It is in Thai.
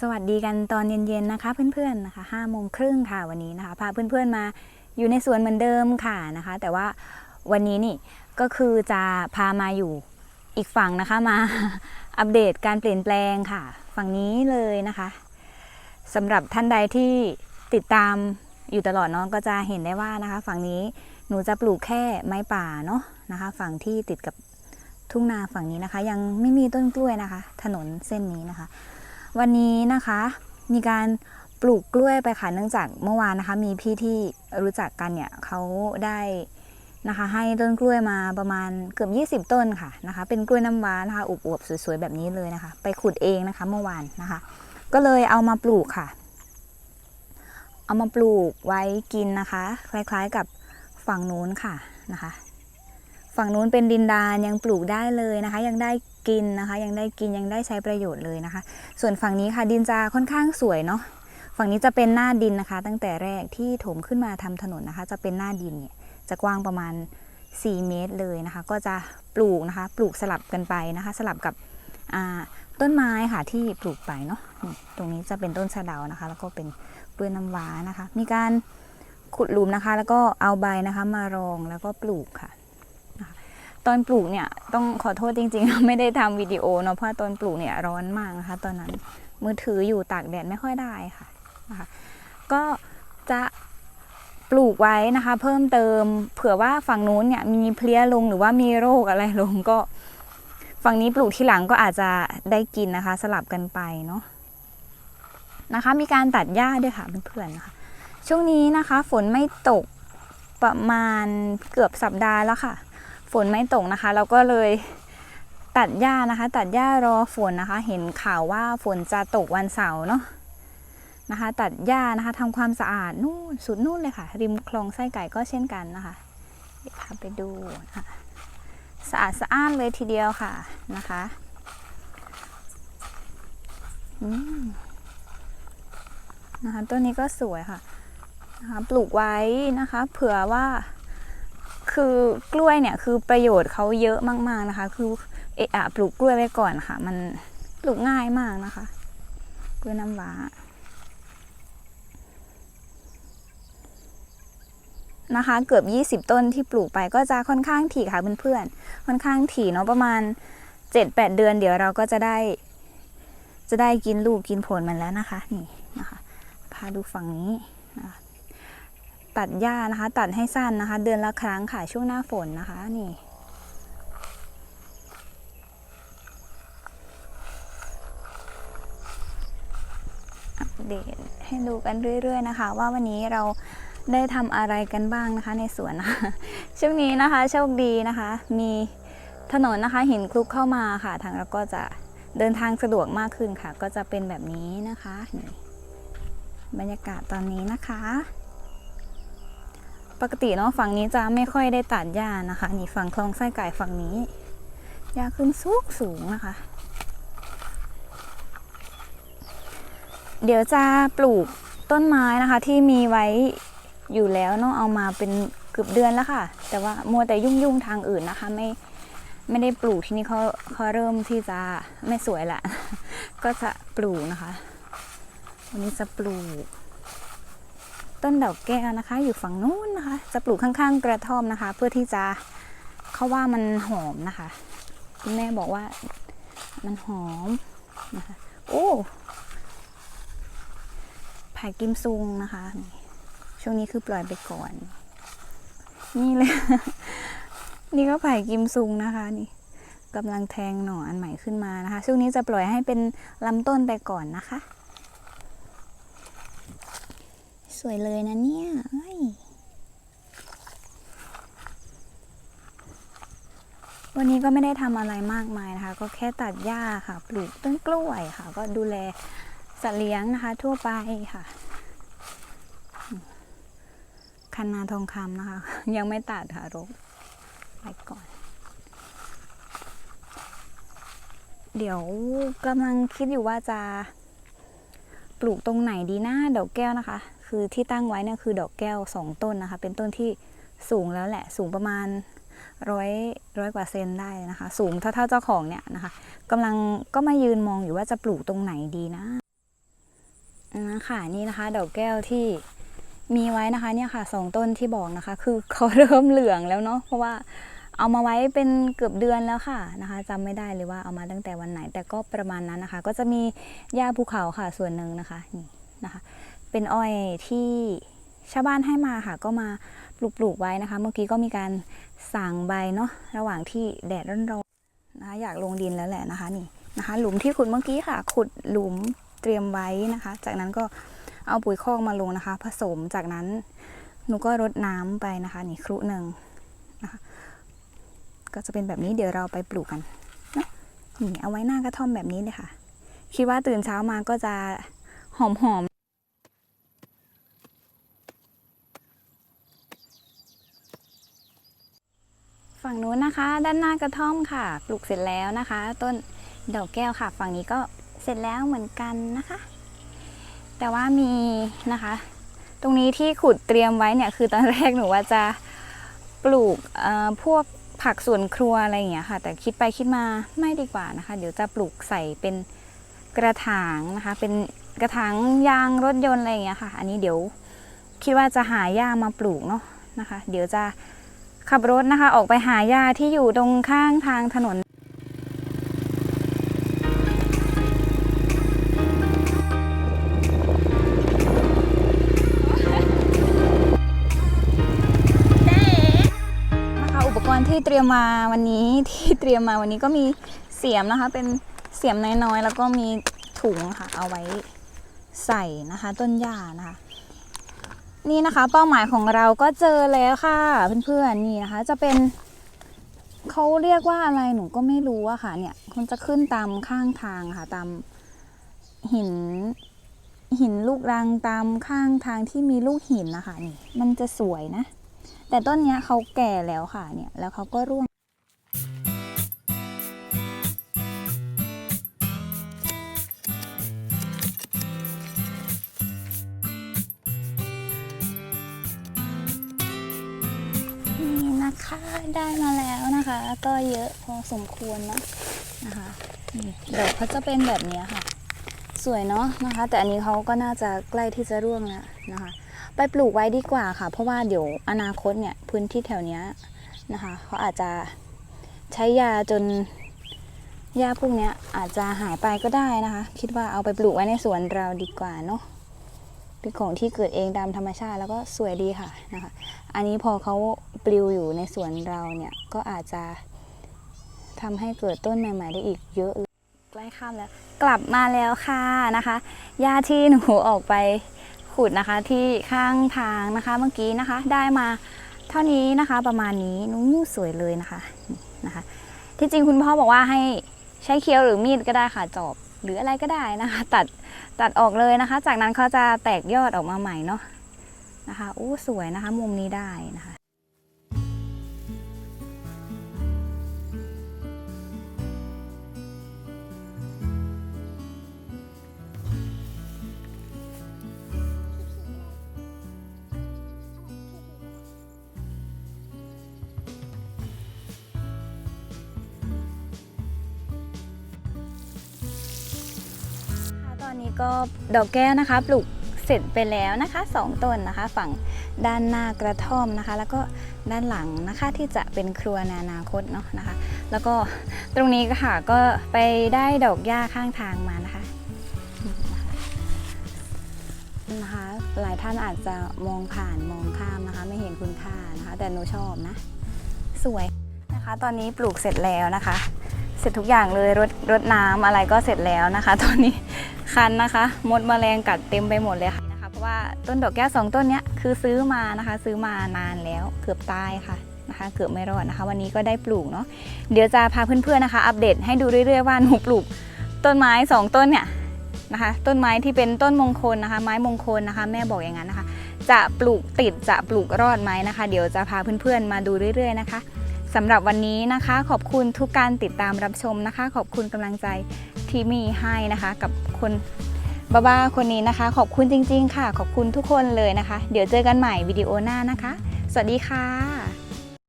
สวัสดีกันตอนเย็นๆนะคะ เพื่อนๆนะคะห้าโมงครึ่งค่ะวันนี้นะคะพาเพื่อนๆมาอยู่ในสวนเหมือนเดิมค่ะนะคะ แต่ว่าวันนี้นี่ก็คือจะพามาอยู่อีกฝั่งนะคะมาอัปเดตการเปลี่ยนแปลงค่ะ ฝั่งนี้เลยนะคะสำหรับท่านใดที่ติดตามอยู่ตลอดเนาะก็จะเห็นได้ว่านะคะ ฝั่งนี้หนูจะปลูกแค่ไม้ป่าเนาะนะคะ ฝั่งที่ติดกับทุ่งนาฝั่งนี้นะคะ ยังไม่มีต้นกล้วยนะคะ ถนนเส้นนี้นะคะ วันนี้นะคะมีการปลูกกล้วยไปค่ะเนื่องจากเมื่อวานนะคะ มีพี่ที่รู้จักกันเนี่ยเขาได้นะคะให้ต้นกล้วยมาประมาณเกือบ 20 ต้นค่ะนะคะ เป็นกล้วยน้ำว้านะคะอวบๆสวยๆแบบนี้เลยนะคะ ไปขุดเองนะคะ เมื่อวานนะคะ ก็เลยเอามาปลูกค่ะ เอามาปลูกไว้กินนะคะ คล้ายๆกับฝั่งนู้นค่ะนะคะ ฝั่งนู้นเป็นดินดานยังปลูกได้เลยนะคะ ยังได้กินนะคะ ยังได้กินยังได้ใช้ประโยชน์เลยนะคะ ส่วนฝั่งนี้ค่ะดินจะค่อนข้างสวยเนาะฝั่งนี้จะเป็นหน้าดินนะคะ ตั้งแต่แรกที่ถมขึ้นมาทำถนนนะคะ จะเป็นหน้าดินเนี่ยจะกว้างประมาณ 4 เมตรเลยนะคะ ก็จะปลูกนะคะ ปลูกสลับกันไปนะคะ สลับกับต้นไม้ค่ะที่ปลูกไปเนาะตรงนี้จะเป็นต้นสะเดานะคะ แล้วก็เป็นกล้วยน้ำว้านะคะ มีการขุดหลุมนะคะ แล้วก็เอาใบนะคะมารองแล้วก็ปลูกค่ะ ตอนปลูกเนี่ยต้องขอโทษจริงๆ ไม่ได้ทำวิดีโอเนาะเพราะตอนปลูกเนี่ยร้อนมากนะคะ ตอนนั้นมือถืออยู่ตากแดดไม่ค่อยได้ค่ะนะคะก็จะปลูกไว้นะคะ เพิ่มเติมเผื่อว่าฝั่งนู้นเนี่ยมีเพลี้ยลงหรือว่ามีโรคอะไรลงก็ฝั่งนี้ปลูกที่หลังก็อาจจะได้กินนะคะ สลับกันไปเนาะนะคะ มีการตัดหญ้าด้วยค่ะเพื่อนๆนะคะช่วงนี้นะคะ ฝนไม่ตกประมาณเกือบสัปดาห์แล้วค่ะ ฝนไม่ตกนะคะ เราก็เลยตัดหญ้านะคะ ตัดหญ้ารอฝนนะคะ เห็นข่าวว่าฝนจะตกวันเสาร์เนาะนะคะ ตัดหญ้านะคะทำความสะอาดนู่นสุดนู่นเลยค่ะ ริมคลองไส้ไก่ก็เช่นกันนะคะเดี๋ยวพาไปดูนะะสะอาดสะอ้านเลยทีเดียวค่ะนะคะอืมนะคะต้นนี้ก็สวยค่ะนะคะปลูกไว้นะคะ เผื่อว่า คือกล้วยเนี่ยคือประโยชน์เขาเยอะมากๆนะคะ คือเอะอะปลูกกล้วยไว้ก่อนค่ะ มันปลูกง่ายมากนะคะ กล้วยน้ำว้านะคะ เกือบ 20 ต้นที่ปลูกไปก็จะค่อนข้างถี่ค่ะเพื่อนๆค่อนข้างถี่เนาะประมาณ 7-8 เดือนเดี๋ยวเราก็จะได้ จะได้กินลูกกินผลมันแล้วนะคะ นี่นะคะ พาดูฝั่งนี้นะคะ ตัดหญ้านะคะ ตัดให้สั้นนะคะ เดือนละครั้งค่ะช่วงหน้าฝนนะคะนี่อัปเดตให้ดูกันเรื่อย ๆ นะคะ ว่าวันนี้เราได้ทำอะไรกันบ้างนะคะในสวนนะคะช่วงนี้นะคะโชคดีนะคะ มีถนนนะคะหินคลุกเข้ามาค่ะ ทางเราก็จะเดินทางสะดวกมากขึ้นค่ะ ก็จะเป็นแบบนี้นะคะนี่บรรยากาศตอนนี้นะคะ ปกติเนาะฝั่งนี้จะไม่ค่อยได้ตัดหญ้านะคะ นี่ฝั่งคลองไส้ไก่ฝั่งนี้หญ้าขึ้นสูงสูงนะคะ เดี๋ยวจะปลูกต้นไม้นะคะ ที่มีไว้อยู่แล้วเนาะเอามาเป็นเกือบเดือนแล้วค่ะ แต่ว่ามัวแต่ยุ่งยุ่งทางอื่นนะคะ ไม่ไม่ได้ปลูกที่นี่เขาเขาเริ่มที่จะไม่สวยละก็จะปลูกนะคะ วันนี้จะปลูก ต้นดอกแก้วนะคะ อยู่ฝั่งนู้นนะคะ จะปลูกข้างๆ กระท่อมนะคะ เพื่อที่จะเขาว่ามันหอมนะคะคุณแม่บอกว่ามันหอมนะคะโอ้ไผ่กิมซุงนะคะ ช่วงนี้คือปล่อยไปก่อน นี่เลย นี่ก็ไผ่กิมซุงนะคะนี่กำลังแทงหน่ออันใหม่ขึ้นมานะคะ ช่วงนี้จะปล่อยให้เป็นลำต้นไปก่อนนะคะ ส วยเลยนะเนี่ยวันนี้ก็ไม่ได้ทำอะไรมากมายนะคะ ก็แค่ตัดหญ้าค่ะ ปลูกต้นกล้วยค่ะ ก็ดูแลสัตว์เลี้ยงนะคะ ทั่วไปค่ะ คันนาทองคำนะคะ ยังไม่ตัดค่ะรกไปก่อน เดี๋ยวกำลังคิดอยู่ว่าจะปลูกตรงไหนดีนะเดอกแก้วนะคะ คือที่ตั้งไว้เนี่ยคือดอกแก้วสองต้นนะคะ เป็นต้นที่สูงแล้วแหละสูงประมาณร้อยร้อยกว่าเซนได้นะคะ สูงเท่าๆเจ้าของเนี่ยนะคะกำลังก็มายืนมองอยู่ว่าจะปลูกตรงไหนดีนะนะค่ะนี่นะคะ ดอกแก้วที่มีไว้นะคะเนี่ยค่ะสองต้นที่บอกนะคะ คือเขาเริ่มเหลืองแล้วเนาะเพราะว่าเอามาไว้เป็นเกือบเดือนแล้วค่ะนะคะจำไม่ได้เลยว่าเอามาตั้งแต่วันไหน แต่ก็ประมาณนั้นนะคะ ก็จะมีหญ้าภูเขาค่ะส่วนหนึ่งนะคะนี่นะคะ เป็นอ้อยที่ชาวบ้านให้มาค่ะ ก็มาปลูกปลูกๆไว้นะคะ เมื่อกี้ก็มีการสั่งใบเนาะระหว่างที่แดดร้อนๆนะคะอยากลงดินแล้วแหละนะคะนี่นะคะ หลุมที่ขุดเมื่อกี้ค่ะ ขุดหลุมเตรียมไว้นะคะ จากนั้นก็เอาปุ๋ยคอกมาลงนะคะ ผสมจากนั้นหนูก็รดน้ำไปนะคะ นี่ครุหนึ่งนะคะก็จะเป็นแบบนี้เดี๋ยวเราไปปลูกกันนะนี่เอาไว้หน้ากระท่อมแบบนี้เลยค่ะ คิดว่าตื่นเช้ามาก็จะหอมๆ ฝั่งนู้นนะคะ ด้านหน้ากระท่อมค่ะ ปลูกเสร็จแล้วนะคะ ต้นดอกแก้วค่ะ ฝั่งนี้ก็เสร็จแล้วเหมือนกันนะคะ แต่ว่ามีนะคะ ตรงนี้ที่ขุดเตรียมไว้เนี่ยคือตอนแรกหนูว่าจะปลูกเอ่อพวกผักสวนครัวอะไรอย่างเงี้ยค่ะ แต่คิดไปคิดมาไม่ดีกว่านะคะ เดี๋ยวจะปลูกใส่เป็นกระถางนะคะ เป็นกระถางยางรถยนต์อะไรอย่างเงี้ยค่ะ อันนี้เดี๋ยวคิดว่าจะหาหญ้ามาปลูกเนาะนะคะ เดี๋ยวจะ ขับรถนะคะออกไปหาหญ้าที่อยู่ตรงข้างทางถนนนะคะอุปกรณ์ที่เตรียมมาวันนี้ที่เตรียมมาวันนี้ก็มีเสียมนะคะ เป็นเสียมน้อยๆแล้วก็มีถุงค่ะเอาไว้ใส่นะคะ ต้นหญ้านะคะ นี่นะคะ เป้าหมายของเราก็เจอแล้วค่ะ เพื่อนๆนี่นะคะ จะเป็นเขาเรียกว่าอะไรหนูก็ไม่รู้อะค่ะ เนี่ยมันจะขึ้นตามข้างทางค่ะตามหินหินลูกรังตามข้างทางที่มีลูกหินนะคะนี่ มันจะสวยนะ แต่ต้นเนี้ยเขาแก่แล้วค่ะเนี่ย แล้วเขาก็ร่วง ก็เยอะพอสมควรเนาะนะคะนี่ดอกเขาจะเป็นแบบเนี้ยค่ะ สวยเนาะนะคะ แต่อันนี้เขาก็น่าจะใกล้ที่จะร่วงแล้วนะคะ ไปปลูกไว้ดีกว่าค่ะ เพราะว่าเดี๋ยวอนาคตเนี่ยพื้นที่แถวเนี้ยนะคะเขาอาจจะใช้ยาจนหญ้าพวกเนี้ยอาจจะหายไปก็ได้นะคะ คิดว่าเอาไปปลูกไว้ในสวนเราดีกว่าเนาะเป็นของที่เกิดเองตามธรรมชาติแล้วก็สวยดีค่ะนะคะ อันนี้พอเขาปลิวอยู่ในสวนเราเนี่ยก็อาจจะ ทำให้เกิดต้นใหม่ ๆ ได้อีกเยอะเลยใกล้ค่ำแล้ว กลับมาแล้วค่ะนะคะหญ้าที่หนูออกไปขุดนะคะที่ข้างทางนะคะเมื่อกี้นะคะ ได้มาเท่านี้นะคะประมาณนี้นู้สวยเลยนะคะนี่นะคะ ที่จริงคุณพ่อบอกว่าให้ใช้เคี้ยวหรือมีดก็ได้ค่ะจอบหรืออะไรก็ได้นะคะ ตัดตัดออกเลยนะคะ จากนั้นเขาจะแตกยอดออกมาใหม่เนาะนะคะอู้สวยนะคะ มุมนี้ได้นะคะ ก็ดอกแก้วนะคะ ปลูกเสร็จไปแล้วนะคะสองต้นนะคะ ฝั่งด้านหน้ากระท่อมนะคะ แล้วก็ด้านหลังนะคะที่จะเป็นครัวในอนาคตเนาะนะคะ แล้วก็ตรงนี้ค่ะก็ไปได้ดอกหญ้าข้างทางมานะคะนี่นะคะนะคะหลายท่านอาจจะมองผ่านมองข้ามนะคะ ไม่เห็นคุณค่านะคะ แต่หนูชอบนะ สวยนะคะ ตอนนี้ปลูกเสร็จแล้วนะคะ เสร็จทุกอย่างเลยรดรดน้ำอะไรก็เสร็จแล้วนะคะ ตอนนี้ คันนะคะ มดแมลงกัดเต็มไปหมดเลยค่ะนะคะเพราะว่าต้นดอกแก้วสองต้นนี้คือซื้อมานะคะ ซื้อมานานแล้วเกือบตายค่ะนะคะเกือบไม่รอดนะคะ วันนี้ก็ได้ปลูกเนาะเดี๋ยวจะพาเพื่อนๆนะคะ อัปเดตให้ดูเรื่อยๆว่าหนูปลูก ต้นไม้สองต้นเนี่ยนะคะ ต้นไม้ที่เป็นต้นมงคลนะคะ ไม้มงคลนะคะ แม่บอกอย่างนั้นนะคะ จะปลูกติดจะปลูกรอดไหมนะคะ เดี๋ยวจะพาเพื่อนๆมาดูเรื่อย ๆนะคะสำหรับวันนี้นะคะ ขอบคุณทุกการติดตามรับชมนะคะ ขอบคุณกำลังใจ ที่มีให้นะคะ กับคนบ้าๆคนนี้นะคะ ขอบคุณจริง ๆ ค่ะ ขอบคุณทุกคนเลยนะคะ เดี๋ยวเจอกันใหม่วิดีโอหน้านะคะ สวัสดีค่ะ